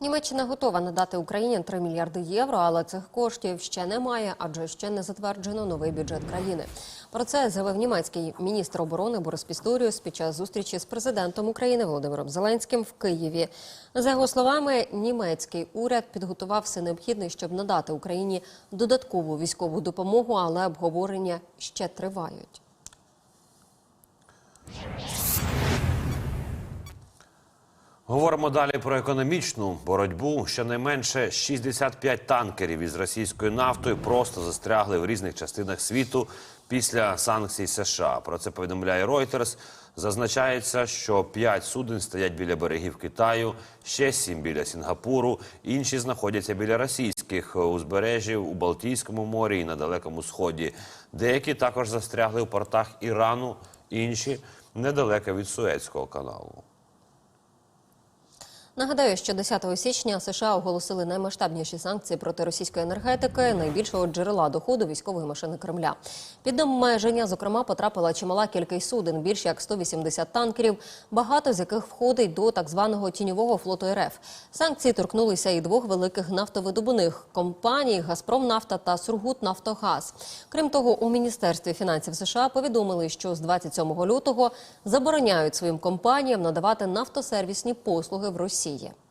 Німеччина готова надати Україні 3 мільярди євро, але цих коштів ще немає, адже ще не затверджено новий бюджет країни. Про це заявив німецький міністр оборони Борис Пісторіус під час зустрічі з президентом України Володимиром Зеленським в Києві. За його словами, німецький уряд підготував все необхідне, щоб надати Україні додаткову військову допомогу, але обговорення ще тривають. Говоримо далі про економічну боротьбу. Щонайменше 65 танкерів із російською нафтою просто застрягли в різних частинах світу після санкцій США. Про це повідомляє Reuters. Зазначається, що 5 суден стоять біля берегів Китаю, ще 7 біля Сінгапуру, інші знаходяться біля російських узбережжів у Балтійському морі і на Далекому Сході. Деякі також застрягли у портах Ірану, інші недалеко від Суецького каналу. Нагадаю, що 10 січня США оголосили наймасштабніші санкції проти російської енергетики, найбільшого джерела доходу військової машини Кремля. Під обмеження, зокрема, потрапила чимала кількість суден, більше як 180 танкерів, багато з яких входить до так званого тіньового флоту РФ. Санкції торкнулися і двох великих нафтовидобувних компаній Газпромнафта та Сургутнафтогаз. Крім того, у міністерстві фінансів США повідомили, що з 27 лютого забороняють своїм компаніям надавати нафтосервісні послуги в Росії.